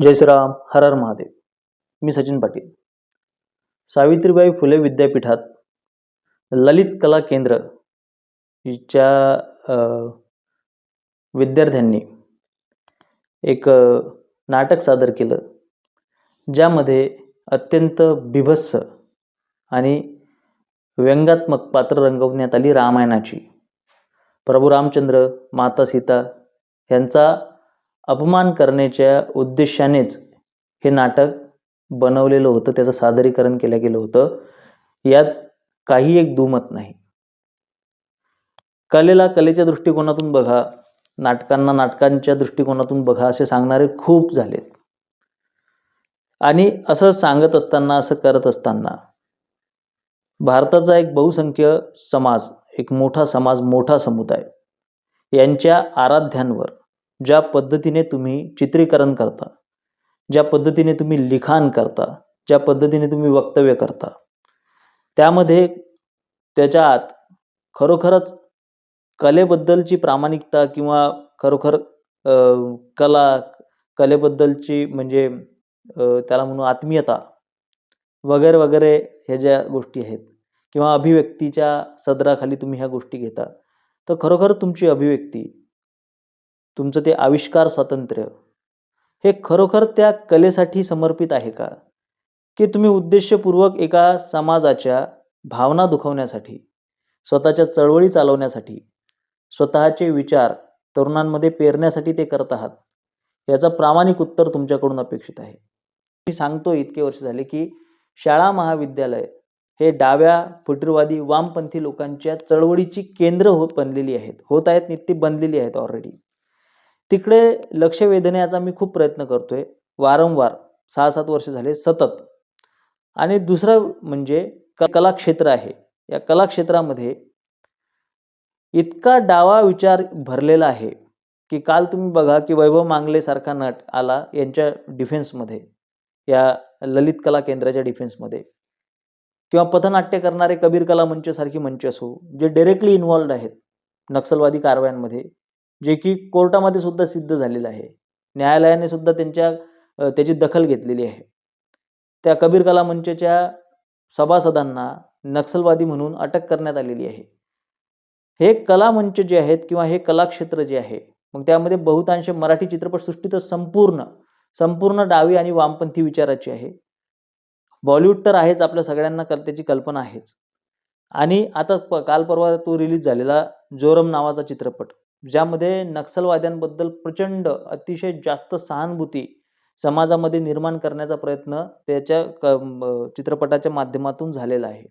जय श्रीराम हर हर महादेव. मी सचिन पाटील. सावित्रीबाई फुले विद्यापीठात ललित कला केंद्र च्या विद्यार्थ्यांनी एक नाटक सादर केलं ज्यामध्ये अत्यंत बिभत्स आणि व्यंगात्मक पात्र रंगवण्यात आली रामायणाची. प्रभू रामचंद्र माता सीता यांचा अपमान करण्याच्या उद्देशानेच हे नाटक बनवलेलं होतं त्याचं सादरीकरण केलं गेलं होतं. यात काही एक दुमत नाही. कलेला कलेच्या दृष्टिकोनातून बघा नाटकांना नाटकांच्या दृष्टिकोनातून बघा असे सांगणारे खूप झालेत. आणि असं सांगत असताना असं करत असताना भारताचा एक बहुसंख्य समाज एक मोठा समाज मोठा समुदाय यांच्या आराध्यांवर ज्या पद्धतीने तुम्ही चित्रीकरण करता ज्या पद्धतीने तुम्ही लिखाण करता ज्या पद्धतीने तुम्ही वक्तव्य करता त्यामध्ये त्याच्या आत खरोखरच कलेबद्दलची प्रामाणिकता किंवा खरोखर कला कलेबद्दलची म्हणजे त्याला म्हणू आत्मीयता वगैरे वगैरे ह्या ज्या गोष्टी आहेत किंवा अभिव्यक्तीच्या सदराखाली तुम्ही ह्या गोष्टी घेता तर खरोखर तुमची अभिव्यक्ती तुमचं ते आविष्कार स्वातंत्र्य. हे खरोखर त्या कलेसाठी समर्पित आहे का? की तुम्ही उद्देशपूर्वक एका समाजाच्या भावना दुखवण्यासाठी स्वतःच्या चळवळी चालवण्यासाठी स्वतःचे विचार तरुणांमध्ये पेरण्यासाठी ते करत आहात? याचं प्रामाणिक उत्तर तुमच्याकडून अपेक्षित आहे. मी सांगतो इतके वर्ष झाले की शाळा महाविद्यालय हे डाव्या फुटीरवादी वामपंथी लोकांच्या चळवळीची केंद्र होत बनलेली आहेत. होत आहेत आणि ती बनलेली आहेत ऑलरेडी तिकडे लक्ष वेधण्याचा मी खूप प्रयत्न करतोय. वारंवार सहा सात वर्ष झाले सतत. आणि दुसरं म्हणजे क कलाक्षेत्र आहे. या कलाक्षेत्रामध्ये इतका डावा विचार भरलेला आहे की काल तुम्ही बघा की वैभव मांगलेसारखा नट आला यांच्या डिफेन्समध्ये या ललित कला केंद्राच्या डिफेन्समध्ये. किंवा पथनाट्य करणारे कबीर कला मंचसारखी मंच असो जे डायरेक्टली इन्वॉल्ड आहेत नक्षलवादी कारवायांमध्ये जे की कोर्टामध्ये सुद्धा सिद्ध झालेलं आहे. न्यायालयाने सुद्धा त्यांच्या त्याची दखल घेतलेली आहे. त्या कबीर कला मंचच्या सभासदांना नक्षलवादी म्हणून अटक करण्यात आलेली आहे. हे कला मंच जे आहेत किंवा हे कलाक्षेत्र जे आहे मग त्यामध्ये बहुतांश मराठी चित्रपटसृष्टी तर संपूर्ण संपूर्ण डावी आणि वामपंथी विचाराची आहे. बॉलिवूड तर आहेच आपल्या सगळ्यांना कल त्याची कल्पना आहेच. आणि आता प काल परवा तो रिलीज झालेला जोरम नावाचा चित्रपट. ज्यामध्ये नक्षलवाद्यांबद्दल प्रचंड अतिशय जास्त सहानुभूती समाजामध्ये निर्माण करण्याचा प्रयत्न त्याच्या क चित्रपटाच्या माध्यमातून झालेला आहे.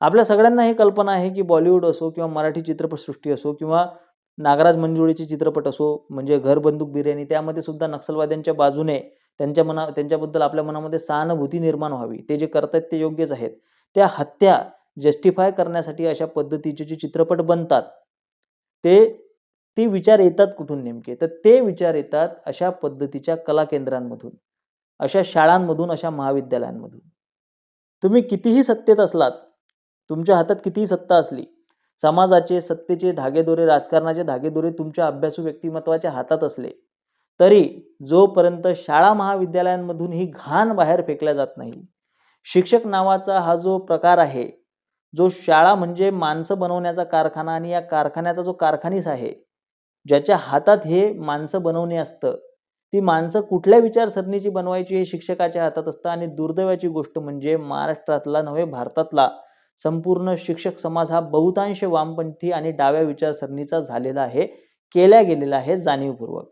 आपल्या सगळ्यांना हे कल्पना आहे की बॉलिवूड असो किंवा मराठी चित्रपटसृष्टी असो किंवा नागराज मंजुळेचे चित्रपट असो म्हणजे घर बंदूक बिर्याणी त्यामध्ये सुद्धा नक्षलवाद्यांच्या बाजूने त्यांच्या मना त्यांच्याबद्दल आपल्या मनामध्ये सहानुभूती निर्माण व्हावी. ते जे करतात ते योग्यच आहेत. त्या हत्या जस्टिफाय करण्यासाठी अशा पद्धतीचे जे चित्रपट बनतात ते ते विचार येतात कुठून नेमके? तर ते विचार येतात अशा पद्धतीच्या कला केंद्रांमधून अशा शाळांमधून अशा महाविद्यालयांमधून. तुम्ही कितीही सत्तेत असलात तुमच्या हातात कितीही सत्ता असली समाजाचे सत्तेचे धागेदोरे राजकारणाचे धागेदोरे तुमच्या अभ्यासू व्यक्तिमत्वाच्या हातात असले तरी जोपर्यंत शाळा महाविद्यालयांमधून ही घाण बाहेर फेकल्या जात नाही शिक्षक नावाचा हा जो प्रकार आहे जो शाळा म्हणजे माणसं बनवण्याचा कारखाना आणि या कारखान्याचा जो कारखानीस आहे ज्याच्या हातात हे माणसं बनवणे असतं ती माणसं कुठल्या विचारसरणीची बनवायची हे शिक्षकाच्या हातात असतं आणि दुर्दैवाची गोष्ट म्हणजे महाराष्ट्रातला नव्हे भारतातला संपूर्ण शिक्षक समाज हा बहुतांश वामपंथी आणि डाव्या विचारसरणीचा झालेला आहे केल्या गेलेला आहे जाणीवपूर्वक.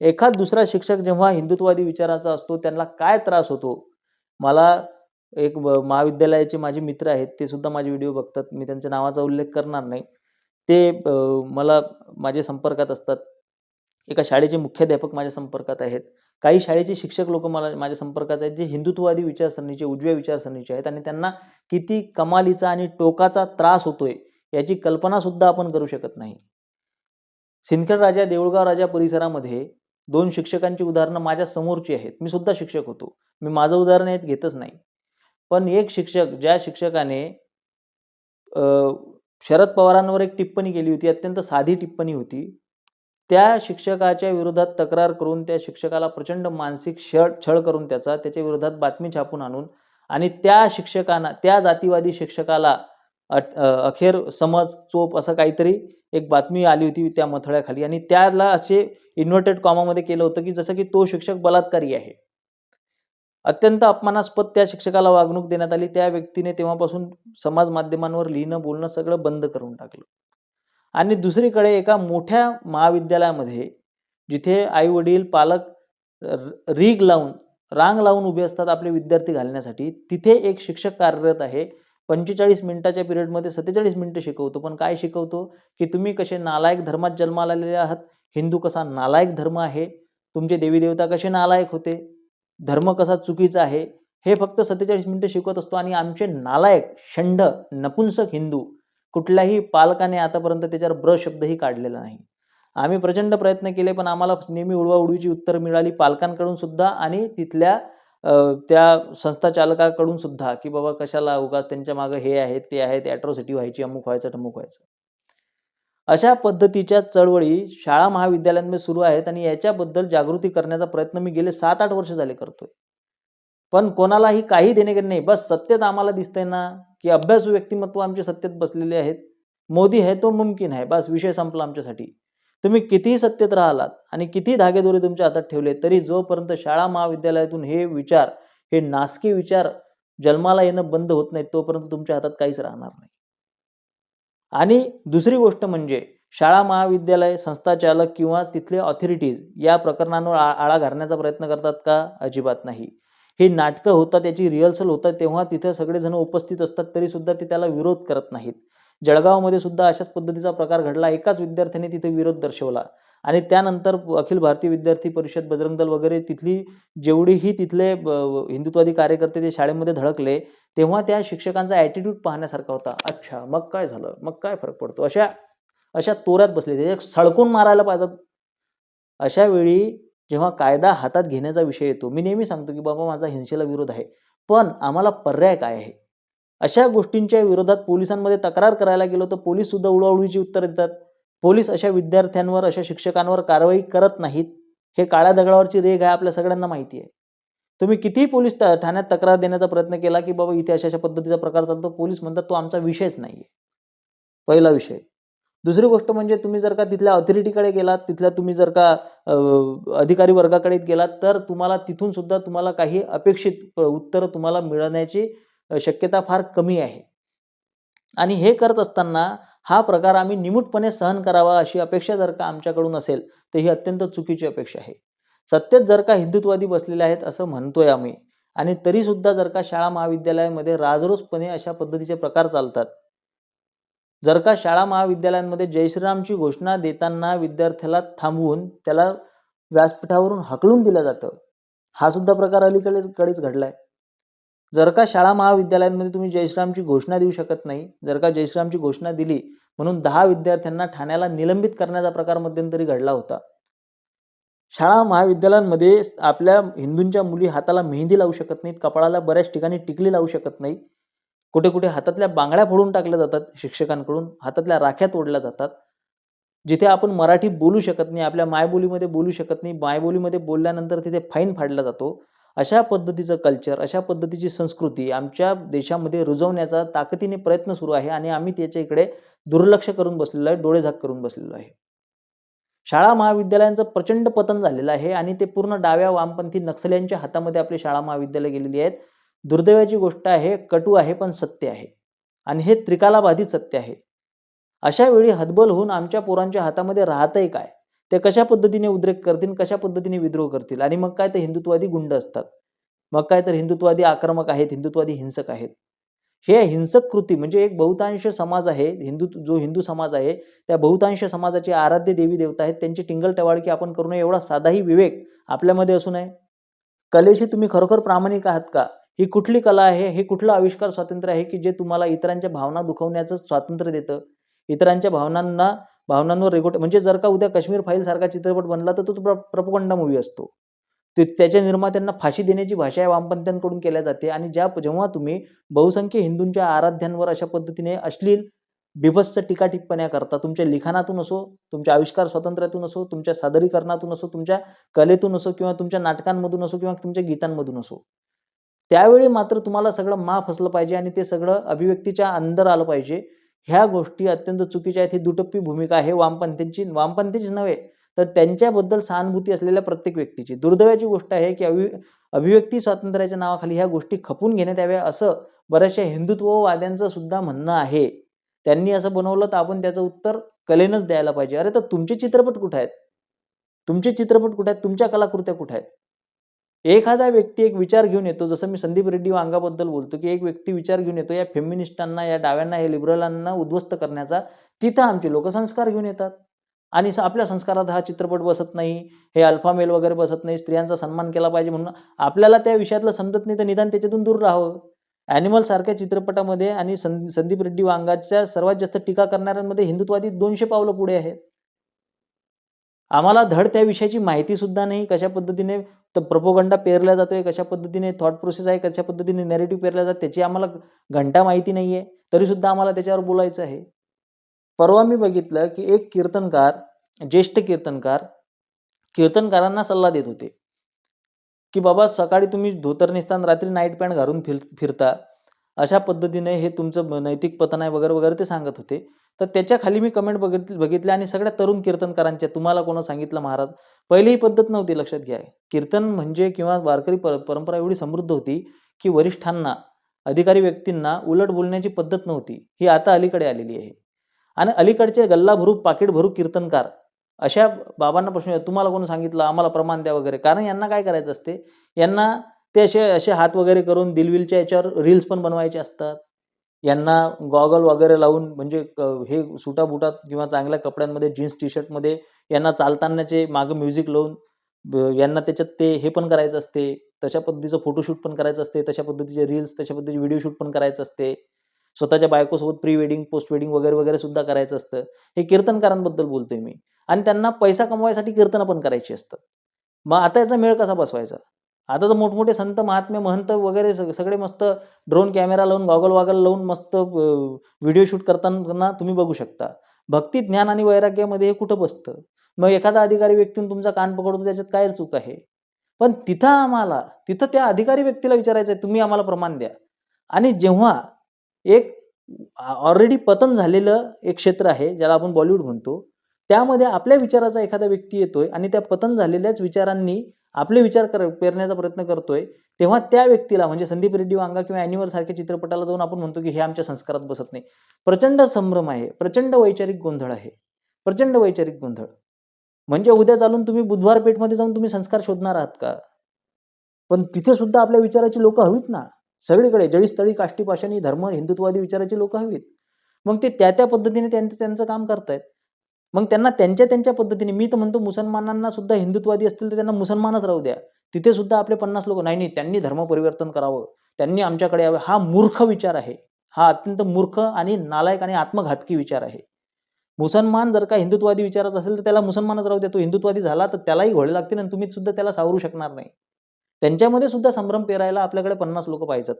एखाद दुसरा शिक्षक जेव्हा हिंदुत्ववादी विचाराचा असतो त्यांना काय त्रास होतो? मला एक ब- महाविद्यालयाचे माझे मित्र आहेत ते सुद्धा माझे व्हिडिओ बघतात. मी त्यांच्या नावाचा उल्लेख करणार नाही. ते मला माझ्या संपर्कात असतात. एका शाळेचे मुख्याध्यापक माझ्या संपर्कात आहेत. काही शाळेचे शिक्षक लोक मला माझ्या संपर्कात आहेत जे हिंदुत्ववादी विचारसरणीचे उजव्या विचारसरणीचे आहेत आणि त्यांना किती कमालीचा आणि टोकाचा त्रास होतोय याची कल्पना सुद्धा आपण करू शकत नाही. सिंदखेड राजा देऊळगाव राजा परिसरामध्ये दोन शिक्षकांची उदाहरणं माझ्या समोरची आहेत. मी सुद्धा शिक्षक होतो. मी माझं उदाहरण यात घेतच नाही. पण एक शिक्षक ज्या शिक्षकाने शरद पवारांवर एक टिप्पणी केली होती अत्यंत साधी टिप्पणी होती. त्या शिक्षकाच्या विरोधात तक्रार करून त्या शिक्षकाला प्रचंड मानसिक छळ छळ करून त्याचा त्याच्या विरोधात बातमी छापून आणून आणि त्या शिक्षकांना त्या जातीवादी शिक्षकाला अखेर समज चोप असं काहीतरी एक बातमी आली होती त्या मथळ्याखाली आणि त्याला असे इन्व्हर्टेड कॉमामध्ये केलं होतं की जसं की तो शिक्षक बलात्कारी आहे. अत्यंत अपमानास्पद त्या शिक्षकाला वागणूक देण्यात आली. त्या व्यक्तीने तेव्हापासून समाज माध्यमांवर लिहिणं बोलणं सगळं बंद करून टाकलं. आणि दुसरीकडे एका मोठ्या महाविद्यालयामध्ये जिथे आई वडील पालक र- रीग लावून रांग लावून उभे असतात आपले विद्यार्थी घालण्यासाठी तिथे एक शिक्षक कार्यरत आहे. पंचेचाळीस मिनिटाच्या पिरियडमध्ये सत्तेचाळीस मिनिटं शिकवतो. पण काय शिकवतो? की तुम्ही कसे नालायक धर्मात जन्माला आलेले आहात? हिंदू कसा नालायक धर्म आहे? तुमचे देवी देवता कसे नालायक होते? धर्म कसा चुकीचा आहे हे फक्त सत्तेचाळीस मिनिटं शिकवत असतो आणि आमचे नालायक षंड नपुंसक हिंदू कुठल्याही पालकाने आतापर्यंत त्याच्यावर ब्र शब्दही काढलेला नाही. आम्ही प्रचंड प्रयत्न केले पण आम्हाला नेहमी उडवाउडवीची उत्तरं मिळाली पालकांकडून सुद्धा आणि तिथल्या त्या संस्था चालकाकडून सुद्धा की बाबा कशाला उगाच त्यांच्या मागं हे आहे ते आहे ते व्हायची अमुक व्हायचं टमुक व्हायचं. अशा पद्धतीच्या चळवळी शाळा महाविद्यालयांमध्ये सुरू आहेत आणि याच्याबद्दल जागृती करण्याचा प्रयत्न मी गेले सात आठ वर्ष झाले करतोय. पण कोणालाही काही देणेघेणे नाही. बस सत्तेत आम्हाला दिसतंय ना की अभ्यासू व्यक्तिमत्व आमचे सत्तेत बसलेले आहेत. मोदी है तो मुमकिन आहे. बस विषय संपला आमच्यासाठी. तुम्ही कितीही सत्तेत राहिलात आणि किती धागेदोरे तुमच्या हातात ठेवले तरी जोपर्यंत शाळा महाविद्यालयातून हे विचार हे नासकी विचार जन्माला येणं बंद होत नाही तोपर्यंत तुमच्या हातात काहीच राहणार नाही. आणि दुसरी गोष्ट म्हणजे शाळा महाविद्यालय संस्थाचालक किंवा तिथले ऑथॉरिटीज या प्रकरणांवर आ- आळा घालण्याचा प्रयत्न करतात का? अजिबात नाही. हे नाटकं होतात याची रिहर्सल होतात तेव्हा तिथे सगळेजण उपस्थित असतात तरी सुद्धा ते त्याला विरोध करत नाहीत. जळगावमध्ये सुद्धा अशाच पद्धतीचा प्रकार घडला. एकाच विद्यार्थ्याने तिथे विरोध दर्शवला. आणि त्यानंतर अखिल भारतीय विद्यार्थी परिषद बजरंग दल वगैरे तिथली जेवढीही तिथले ब- हिंदुत्वादी कार्यकर्ते ते शाळेमध्ये धडकले तेव्हा त्या शिक्षकांचा ॲटिट्यूड पाहण्यासारखा होता. अच्छा मग काय झालं? मग काय फरक पडतो? अशा अशा तोऱ्यात बसले ते सळकून मारायला पाहिजेत अशा वेळी जेव्हा कायदा हातात घेण्याचा विषय येतो मी नेहमी सांगतो की बाबा माझा हिंसेला विरोध आहे. पण आम्हाला पर्याय काय आहे? अशा गोष्टींच्या विरोधात पोलिसांमध्ये तक्रार करायला गेलो तर पोलीस सुद्धा उडवाउडवीची उत्तर देतात. पोलीस अशा विद्यार्थ्यांवर अशा शिक्षकांवर कारवाई करत नाहीत हे काळ्या दगडावरची रेघ आहे आपल्या सगळ्यांना माहिती आहे. तुम्ही कितीही पोलीस ठाण्यात तक्रार देण्याचा प्रयत्न केला की बाबा इथे अशा अशा पद्धतीचा प्रकार चालतो पोलीस म्हणतात तो आमचा विषयच नाहीये. पहिला विषय. दुसरी गोष्ट म्हणजे तुम्ही जर का तिथल्या ऑथॉरिटीकडे गेलात तिथल्या तुम्ही जर का अधिकारी वर्गाकडे गेलात तर तुम्हाला तिथून सुद्धा तुम्हाला काही अपेक्षित उत्तर तुम्हाला मिळण्याची शक्यता फार कमी आहे. आणि हे करत असताना हा प्रकार आम्ही निमूटपणे सहन करावा अशी अपेक्षा जर का आमच्याकडून असेल तर ही अत्यंत चुकीची अपेक्षा आहे. सत्तेत जर का हिंदुत्वादी बसलेले आहेत असं म्हणतोय आम्ही आणि तरी सुद्धा जर का शाळा महाविद्यालयामध्ये राजरोसपणे अशा पद्धतीचे प्रकार चालतात जर का शाळा महाविद्यालयांमध्ये जय श्रीरामची घोषणा देताना विद्यार्थ्याला थांबवून त्याला व्यासपीठावरून हकलून दिलं जातं हा सुद्धा प्रकार अलीकडे कडेच घडलाय. जर का शाळा महाविद्यालयांमध्ये तुम्ही जयश्रीरामची घोषणा देऊ शकत नाही जर का जयश्रीरामची घोषणा दिली म्हणून दहा विद्यार्थ्यांना ठाण्याला निलंबित करण्याचा प्रकार मध्यंतरी घडला होता. शाळा महाविद्यालयांमध्ये आपल्या हिंदूंच्या मुली हाताला मेहंदी लावू शकत नाहीत कपाळाला बऱ्याच ठिकाणी टिकली लावू शकत नाही कुठे कुठे हातातल्या बांगड्या फोडून टाकल्या जातात शिक्षकांकडून हातातल्या राख्या तोडल्या जातात. जिथे आपण मराठी बोलू शकत नाही आपल्या मायबोलीमध्ये बोलू शकत नाही मायबोलीमध्ये बोलल्यानंतर तिथे फाईन फाडला जातो. अशा पद्धतीचं कल्चर अशा पद्धतीची संस्कृती आमच्या देशामध्ये रुजवण्याचा ताकदीने प्रयत्न सुरू आहे आणि आम्ही त्याच्या इकडे दुर्लक्ष करून बसलेलो आहे डोळेझाक करून बसलेलो आहे. शाळा महाविद्यालयांचं प्रचंड पतन झालेलं आहे आणि ते पूर्ण डाव्या वामपंथी नक्षल्यांच्या हातामध्ये आपली शाळा महाविद्यालय गेलेली आहेत. दुर्दैवाची गोष्ट आहे कटू आहे पण सत्य आहे. आणि हे त्रिकालाबाधित सत्य आहे. अशा वेळी हतबल होऊन आमच्या पोरांच्या हातामध्ये राहतंय काय? ते कशा पद्धतीने उद्रेक करतील कशा पद्धतीने विद्रोह करतील? आणि मग काय तर हिंदुत्वादी गुंड असतात. मग काय तर हिंदुत्वादी आक्रमक आहेत हिंदुत्वादी हिंसक आहेत. हे हिंसक कृती म्हणजे एक बहुतांश समाज आहे हिंदू जो हिंदू समाज आहे त्या बहुतांश समाजाचे आराध्य देवी देवता आहेत त्यांची टिंगल टवाळकी आपण करू नये एवढा साधाही विवेक आपल्यामध्ये असू नये. कलेशी तुम्ही खरोखर प्रामाणिक आहात का? ही कुठली कला आहे? हे कुठलं आविष्कार स्वातंत्र्य आहे की जे तुम्हाला इतरांच्या भावना दुखवण्याचं स्वातंत्र्य देतं? इतरांच्या भावनांना भावनांवर रेगोट म्हणजे जर का उद्या काश्मीर फाईल सारखा चित्रपट बनला तर तो प्रपगंडा मूवी असतो. ते त्याच्या निर्मात्यांना फाशी देण्याची भाषा या वामपंथ्यांकडून केल्या जाते आणि ज्या जेव्हा तुम्ही बहुसंख्य हिंदूंच्या आराध्यांवर अशा पद्धतीने अश्लील बिभत्स टीका टिप्पण्या करता तुमच्या लिखाणातून असो तुमच्या आविष्कार स्वातंत्र्यातून असो तुमच्या सादरीकरणातून असो तुमच्या कलेतून असो किंवा तुमच्या नाटकांमधून असो किंवा तुमच्या गीतांमधून असो त्यावेळी मात्र तुम्हाला सगळं माफ असलं पाहिजे आणि ते सगळं अभिव्यक्तीच्या अंदर आलं पाहिजे. ह्या गोष्टी अत्यंत चुकीच्या आहेत. ही दुटप्पी भूमिका आहे. वामपंथींची वामपंथीच नव्हे तर त्यांच्याबद्दल सहानुभूती असलेल्या प्रत्येक व्यक्तीची. दुर्दैवाची गोष्ट आहे की अभि अभिव्यक्ती स्वातंत्र्याच्या नावाखाली ह्या गोष्टी खपून घेण्यात याव्या असं बऱ्याचशा हिंदुत्ववाद्यांचं सुद्धा म्हणणं आहे. त्यांनी असं बनवलं तर आपण त्याचं उत्तर कलेनंच द्यायला पाहिजे. अरे तर तुमचे चित्रपट कुठे आहेत? तुमचे चित्रपट कुठे आहेत? तुमच्या कलाकृत्या कुठे आहेत? एखादा व्यक्ती एक विचार घेऊन येतो जसं मी संदीप रेड्डी वांगाबद्दल बोलतो की एक व्यक्ती विचार घेऊन येतो या फेमिनिस्टांना या डाव्यांना या लिबरलांना उद्ध्वस्त करण्याचा तिथं आमचे लोक संस्कार घेऊन येतात. आणि आपल्या संस्कारात हा चित्रपट बसत नाही हे अल्फा मेल वगैरे बसत नाही स्त्रियांचा सन्मान केला पाहिजे म्हणून आपल्याला त्या विषयातलं समजत नाही तर निदान त्याच्यातून दूर राहावं. ॲनिमल सारख्या चित्रपटामध्ये आणि सं संदीप रेड्डी वांगाच्या सर्वात जास्त टीका करणाऱ्यांमध्ये हिंदुत्वादी दोनशे पावलं पुढे आहेत. आम्हाला धड त्या विषयाची माहिती सुद्धा नाही कशा पद्धतीने तर प्रपोगंडा पेरला जातोय कशा पद्धतीने थॉट प्रोसेस आहे कशा पद्धतीने नॅरेटिव्ह पेरला जात त्याची आम्हाला घंटा माहिती नाही तरी सुद्धा आम्हाला त्याच्यावर बोलायचं आहे. परवा मी बघितलं की एक कीर्तनकार ज्येष्ठ कीर्तनकार कीर्तनकारांना सल्ला देत होते. की बाबा सकाळी तुम्ही धोतर नेसताना रात्री नाईट पॅन्ट घालून फिर फिरता अशा पद्धतीने हे तुमचं नैतिक पतन आहे वगैरे वगैरे ते सांगत होते. तर त्याच्याखाली मी कमेंट बघित बघितल्या आणि सगळ्या तरुण कीर्तनकारांच्या तुम्हाला कोणा सांगितलं महाराज? पहिली ही पद्धत नव्हती लक्षात घ्या. कीर्तन म्हणजे किंवा वारकरी पर परंपरा एवढी समृद्ध होती की वरिष्ठांना अधिकारी व्यक्तींना उलट बोलण्याची पद्धत नव्हती. ही आता अलीकडे आलेली आहे. आणि अलीकडचे गल्ला भरू पाकिट भरू कीर्तनकार अशा बाबांना प्रश्न तुम्हाला कोण सांगितलं? आम्हाला प्रमाण द्या वगैरे. कारण यांना काय करायचं असते? यांना ते असे असे हात वगैरे करून दिलविलच्या याच्यावर रील्स पण बनवायचे असतात. यांना गॉगल वगैरे लावून म्हणजे हे हे सुटाबुटात किंवा चांगल्या कपड्यांमध्ये जीन्स टी शर्टमध्ये यांना चालतानाचे मागं म्युझिक लावून यांना त्याच्यात ते हे पण करायचं असते. तशा पद्धतीचं फोटोशूट पण करायचं असते. तशा पद्धतीचे रील्स तशा पद्धतीचे व्हिडिओ शूट पण करायचं असते. स्वतःच्या बायकोसोबत प्री वेडिंग पोस्ट वेडिंग वगैरे वगैरे सुद्धा करायचं असतं. हे कीर्तनकारांबद्दल बोलतोय मी. आणि त्यांना पैसा कमवायसाठी कीर्तनं पण करायची असतात. मग आता याचा मेळ कसा बसवायचा? आता तर मोठमोठे संत महात्मे महंत वगैरे सग- सगळे मस्त ड्रोन कॅमेरा लावून गॉगल वागल लावून मस्त व्हिडिओ शूट करताना तुम्ही बघू शकता. भक्ती ज्ञान आणि वैराग्यामध्ये हे कुठं बसतं? मग एखादा अधिकारी व्यक्तीने तुमचा कान पकडतो त्याच्यात काय चूक आहे? पण तिथं आम्हाला तिथं त्या अधिकारी व्यक्तीला विचारायचं आहे तुम्ही आम्हाला प्रमाण द्या. आणि जेव्हा एक ऑलरेडी पतन झालेलं एक क्षेत्र आहे ज्याला आपण बॉलिवूड म्हणतो त्यामध्ये आपल्या विचाराचा एखादा व्यक्ती येतोय आणि त्या पतन झालेल्याच विचारांनी आपले विचार कर पेरण्याचा प्रयत्न करतोय तेव्हा त्या व्यक्तीला म्हणजे संदीप रेड्डी वांगा किंवा अॅनिमल सारख्या चित्रपटाला जाऊन आपण म्हणतो की हे आमच्या संस्कारात बसत नाही. प्रचंड संभ्रम आहे प्रचंड वैचारिक गोंधळ आहे प्रचंड वैचारिक गोंधळ. म्हणजे उद्या चालून तुम्ही बुधवार पेठमध्ये जाऊन तुम्ही संस्कार शोधणार आहात का? पण तिथे सुद्धा आपल्या विचाराची लोक हवीत ना? सगळीकडे जळीस्थळी काष्टी पाषाणी धर्म हिंदुत्ववादी विचाराची लोक हवीत. मग ते त्या त्या पद्धतीने त्यांचं त्यांचं काम करतायत. मग त्यांना त्यांच्या त्यांच्या पद्धतीने मी तर म्हणतो मुसलमानांना सुद्धा हिंदुत्ववादी असतील तर त्यांना मुसलमानच राहू द्या. तिथे सुद्धा आपले पन्नास लोक नाही नाही त्यांनी धर्म परिवर्तन करावं. त्यांनी आमच्याकडे यावं. हा मूर्ख विचार आहे. हा अत्यंत मूर्ख आणि नालायक आणि आत्मघातकी विचार आहे. मुसलमान जर का हिंदुत्ववादी विचारात असेल तर त्याला मुसलमानच राहू द्या. तो हिंदुत्ववादी झाला तर त्यालाही घोळे लागतील आणि तुम्ही सुद्धा त्याला सावरू शकणार नाही. त्यांच्यामध्ये सुद्धा संभ्रम पेरायला आपल्याकडे पन्नास लोक पाहिजेत.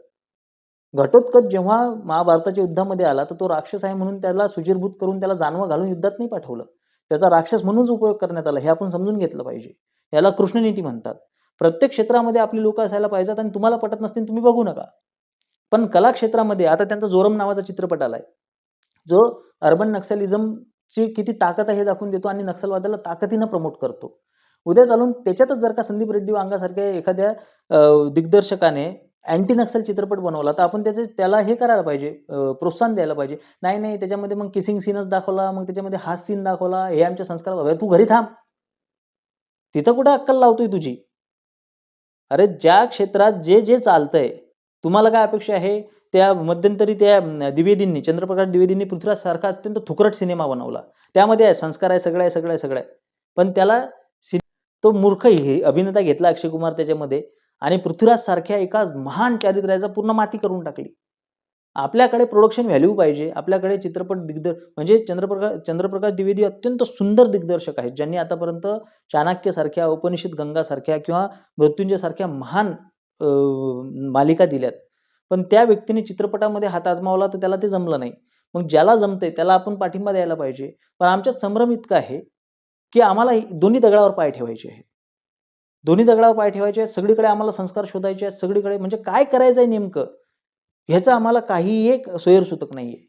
घटोत्कच जेव्हा महाभारताच्या युद्धामध्ये आला तर तो राक्षस आहे म्हणून त्याला सुजीरभूत करून त्याला जानवं घालून युद्धात नाही पाठवलं. त्याचा राक्षस म्हणूनच उपयोग करण्यात आला हे आपण समजून घेतलं पाहिजे. याला कृष्णनीती म्हणतात. प्रत्येक क्षेत्रामध्ये आपली लोक असायला पाहिजेत आणि तुम्हाला पटत नसतील तुम्ही बघू नका. पण कला क्षेत्रामध्ये आता त्यांचा जोरम नावाचा चित्रपट आलाय. जो अर्बन नक्सलिझमची किती ताकद आहे हे दाखवून देतो आणि नक्षलवादाला ताकदीनं प्रमोट करतो. उद्या चालून त्याच्यातच जर का संदीप रेड्डी वांगासारख्या एखाद्या दिग्दर्शकाने अँटी नक्सल चित्रपट बनवला तर आपण त्याचे त्याला हे करायला पाहिजे प्रोत्साहन द्यायला पाहिजे. नाही नाही त्याच्यामध्ये मग किसिंग सीनच दाखवला मग त्याच्यामध्ये हा सीन दाखवला हे आमच्या संस्कार तू घरी थांब. तिथं कुठं अक्कल लावतोय तुझी? अरे ज्या क्षेत्रात जे जे चालतंय तुम्हाला काय अपेक्षा आहे? त्या मध्यंतरी त्या द्विवेदींनी चंद्रप्रकाश द्विवेदींनी पृथ्वीराज सारखा अत्यंत थुकरट सिनेमा बनवला. त्यामध्ये आहे संस्कार आहे सगळं आहे सगळं आहे सगळं आहे. पण त्याला तो मूर्ख हे अभिनेता घेतला अक्षय कुमार त्याच्यामध्ये. आणि पृथ्वीराज सारख्या एका महान चारित्र्याचा पूर्ण माती करून टाकली. आपल्याकडे प्रोडक्शन व्हॅल्यू पाहिजे. आपल्याकडे चित्रपट दिग्दर म्हणजे चंद्रप्रकाश चंद्रप्रकाश द्विवेदी अत्यंत सुंदर दिग्दर्शक आहेत ज्यांनी आतापर्यंत चाणक्यसारख्या उपनिषद गंगासारख्या किंवा मृत्युंजयसारख्या महान मालिका दिल्यात. पण त्या व्यक्तीने चित्रपटामध्ये हात आजमावला तर त्याला ते जमलं नाही. मग ज्याला जमतंय त्याला आपण पाठिंबा द्यायला पाहिजे. पण आमच्यात संभ्रम इतका आहे की आम्हाला दोन्ही दगडावर पाय ठेवायचे आहे दोन्ही दगडावर पाय ठेवायचे आहेत सगळीकडे आम्हाला संस्कार शोधायचे आहेत सगळीकडे म्हणजे काय करायचं आहे नेमकं? ह्याचं आम्हाला काही एक सोयरसूतक नाही आहे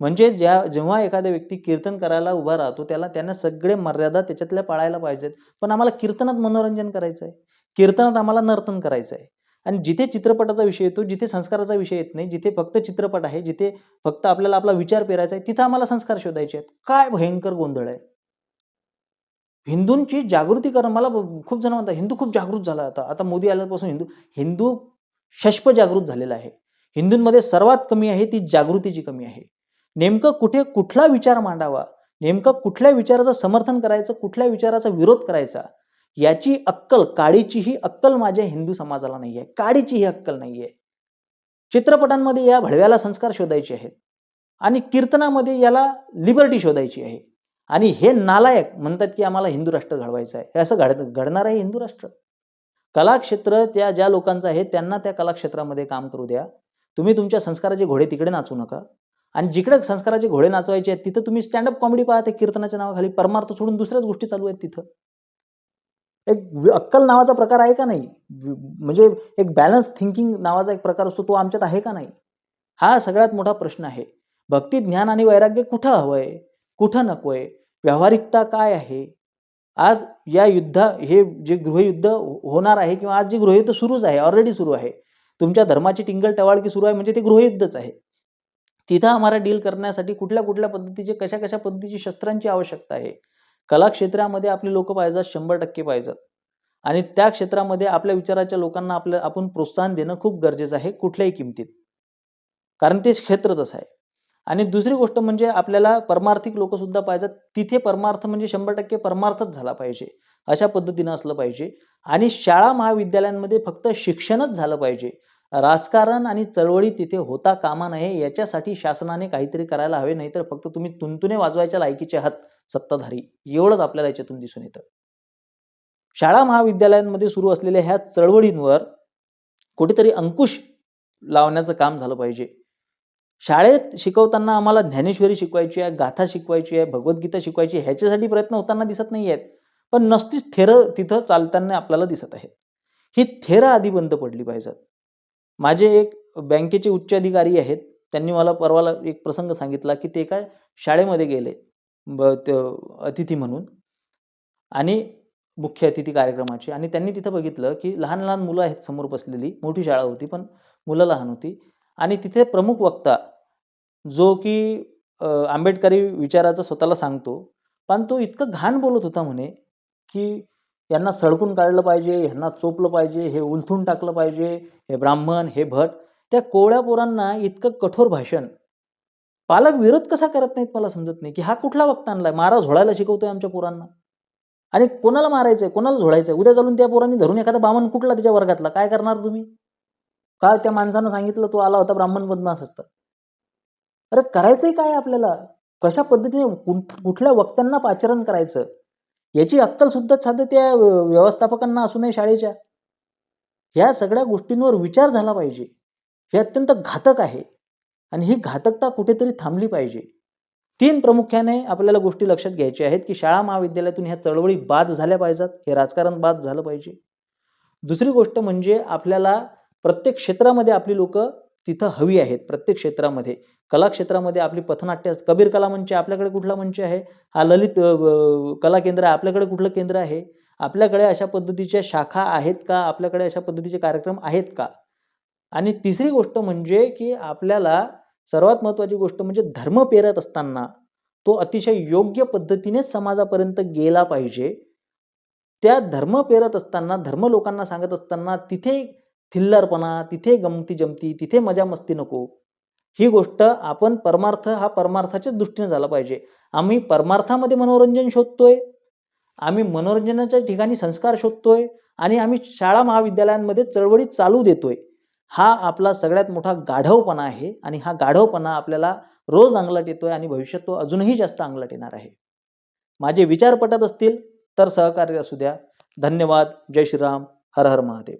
म्हणजे ज्या जेव्हा एखादा व्यक्ती कीर्तन करायला उभा राहतो त्याला त्यांना सगळे मर्यादा त्याच्यातल्या पाळायला पाहिजेत. पण आम्हाला कीर्तनात मनोरंजन करायचं आहे कीर्तनात आम्हाला नर्तन करायचं आहे आणि जिथे चित्रपटाचा विषय येतो जिथे संस्काराचा विषय येत नाही जिथे फक्त चित्रपट आहे जिथे फक्त आपल्याला आपला विचार पेरायचा आहे तिथं आम्हाला संस्कार शोधायचे आहेत. काय भयंकर गोंधळ आहे. हिंदूंची जागृती करणं मला खूप जण म्हणतात हिंदू खूप जागृत झाला आता. आता मोदी आल्यापासून हिंदू हिंदू शष्प जागृत झालेला आहे. हिंदूंमध्ये सर्वात कमी आहे ती जागृतीची कमी आहे. नेमकं कुठे कुठला विचार मांडावा? नेमकं कुठल्या विचाराचं समर्थन करायचं? कुठल्या विचाराचा विरोध करायचा? याची अक्कल काडीचीही अक्कल माझ्या हिंदू समाजाला नाही आहे काडीचीही अक्कल नाही आहे चित्रपटांमध्ये या भडव्याला संस्कार शोधायचे आहेत. आणि कीर्तनामध्ये याला लिबर्टी शोधायची आहे. आणि हे नालायक म्हणतात की आम्हाला हिंदू राष्ट्र घडवायचं आहे. हे असं घड घडणार आहे हिंदू राष्ट्र. कलाक्षेत्र त्या ज्या लोकांचं आहे त्यांना त्या कलाक्षेत्रामध्ये काम करू द्या. तुम्ही तुमच्या संस्काराचे घोडे तिकडे नाचू नका. आणि जिकडे संस्काराचे घोडे नाचवायचे आहेत तिथं तुम्ही स्टँडअप कॉमेडी पाहते कीर्तनाच्या नावाखाली परमार्थ सोडून दुसऱ्याच गोष्टी चालू आहेत तिथं. एक अक्कल नावाचा प्रकार आहे का नाही? म्हणजे एक बॅलन्स थिंकिंग नावाचा एक प्रकार असतो तो आमच्यात आहे का नाही? हा सगळ्यात मोठा प्रश्न आहे. भक्ती ज्ञान आणि वैराग्य कुठं हवंय? कुठं नकोय व्यावहारिकता काय आहे? आज या युद्ध हे जे गृहयुद्ध होणार आहे किंवा आज जे गृहयुद्ध सुरूच आहे ऑलरेडी सुरू आहे तुमच्या धर्माची टिंगल टवाळकी सुरू आहे म्हणजे ते गृहयुद्धच आहे. तिथं आम्हाला डील करण्यासाठी कुठल्या कुठल्या पद्धतीचे कशा कशा पद्धतीची शस्त्रांची आवश्यकता आहे? कला क्षेत्रामध्ये आपली लोक पाहिजेत शंभर टक्के पाहिजेत. आणि त्या क्षेत्रामध्ये आपल्या विचाराच्या लोकांना आपल्या आपण प्रोत्साहन देणं खूप गरजेचं आहे कुठल्याही किमतीत. कारण ते क्षेत्र तसं आहे. आणि दुसरी गोष्ट म्हणजे आपल्याला परमार्थिक लोक सुद्धा पाहिजेत. तिथे परमार्थ म्हणजे शंभर टक्के परमार्थच झाला पाहिजे. अशा पद्धतीनं असलं पाहिजे. आणि शाळा महाविद्यालयांमध्ये फक्त शिक्षणच झालं पाहिजे. राजकारण आणि चळवळी तिथे होता कामा नये याच्यासाठी शासनाने काहीतरी करायला हवे नाहीतर फक्त तुम्ही तुंतुने वाजवायच्या लायकीचे आहात सत्ताधारी. एवढंच आपल्याला याच्यातून दिसून येतं. शाळा महाविद्यालयांमध्ये सुरू असलेल्या ह्या चळवळींवर कुठेतरी अंकुश लावण्याचं काम झालं पाहिजे. शाळेत शिकवताना आम्हाला ज्ञानेश्वरी शिकवायची आहे गाथा शिकवायची आहे भगवद्गीता शिकवायची आहे ह्याच्यासाठी प्रयत्न होताना दिसत नाही आहेत. पण नसतीच थेरं तिथं चालताना आपल्याला दिसत आहेत. ही थेरं आधी बंद पडली पाहिजेत. माझे एक बँकेचे उच्च अधिकारी आहेत. त्यांनी मला परवाला एक प्रसंग सांगितला की ते एका शाळेमध्ये गेले ब अतिथी म्हणून. आणि मुख्य अतिथी कार्यक्रमाचे. आणि त्यांनी तिथं बघितलं की लहान लहान मुलं आहेत समोर बसलेली. मोठी शाळा होती पण मुलं लहान होती. आणि तिथे प्रमुख वक्ता जो की आंबेडकरी विचाराचा स्वतःला सांगतो. पण तो इतकं घाण बोलत होता म्हणे की यांना सळकून काढलं पाहिजे ह्यांना चोपलं पाहिजे हे उलथून टाकलं पाहिजे हे ब्राह्मण हे भट. त्या कोवळ्या पोरांना इतकं कठोर भाषण. पालक विरोध कसा करत नाहीत मला समजत नाही की हा कुठला वक्त आणलाय? मारा झोडायला शिकवतोय आमच्या पोरांना. आणि कोणाला मारायचंय? कोणाला झोळायचंय? उद्या चालून त्या पोरांनी धरून एखादा बामण कुठला त्याच्या वर्गातला? काय करणार तुम्ही? काय त्या माणसानं सांगितलं तो आला होता ब्राह्मण बदमास असतं? अरे करायचंय काय आपल्याला? कशा पद्धतीने कुठ- कुठल्या वक्त्यांना पाचरण करायचं? याची अक्कल सुद्धा साधं त्या व्यवस्थापकांना असू नये शाळेच्या. ह्या सगळ्या गोष्टींवर विचार झाला पाहिजे. हे अत्यंत घातक आहे. आणि ही घातकता कुठेतरी थांबली पाहिजे. तीन प्रामुख्याने आपल्याला गोष्टी लक्षात घ्यायच्या आहेत की शाळा महाविद्यालयातून ह्या चळवळी बाद झाल्या पाहिजेत. हे राजकारण बाद झालं पाहिजे. दुसरी गोष्ट म्हणजे आपल्याला प्रत्येक क्षेत्रामध्ये आपली लोक तिथं हवी आहेत प्रत्येक क्षेत्रामध्ये. कला क्षेत्रामध्ये आपली पथनाट्य कबीर कला मंच आपल्याकडे कुठला मंच आहे? हा ललित कला केंद्र आहे आपल्याकडे कुठलं केंद्र आहे? आपल्याकडे अशा पद्धतीच्या शाखा आहेत का? आपल्याकडे अशा पद्धतीचे कार्यक्रम आहेत का? आणि तिसरी गोष्ट म्हणजे की आपल्याला सर्वात महत्त्वाची गोष्ट म्हणजे धर्म पेरत असताना तो अतिशय योग्य पद्धतीनेच समाजापर्यंत गेला पाहिजे. त्या धर्म पेरत असताना धर्म लोकांना सांगत असताना तिथे थिल्लरपणा तिथे गमती जमती तिथे मजा मस्ती नको. ही गोष्ट आपण परमार्थ हा परमार्थाच्याच दृष्टीने झाला पाहिजे. आम्ही परमार्थामध्ये मनोरंजन शोधतोय आम्ही मनोरंजनाच्या ठिकाणी संस्कार शोधतोय आणि आम्ही शाळा महाविद्यालयांमध्ये चळवळी चालू देतोय. हा आपला सगळ्यात मोठा गाढवपणा आहे आणि हा गाढवपणा आपल्याला रोज अंगलट येतोय आणि भविष्यात तो अजूनही जास्त अंगलट येणार आहे. माझे विचार पटत असतील तर सहकार्य असू द्या. धन्यवाद. जय श्रीराम. हर हर महादेव.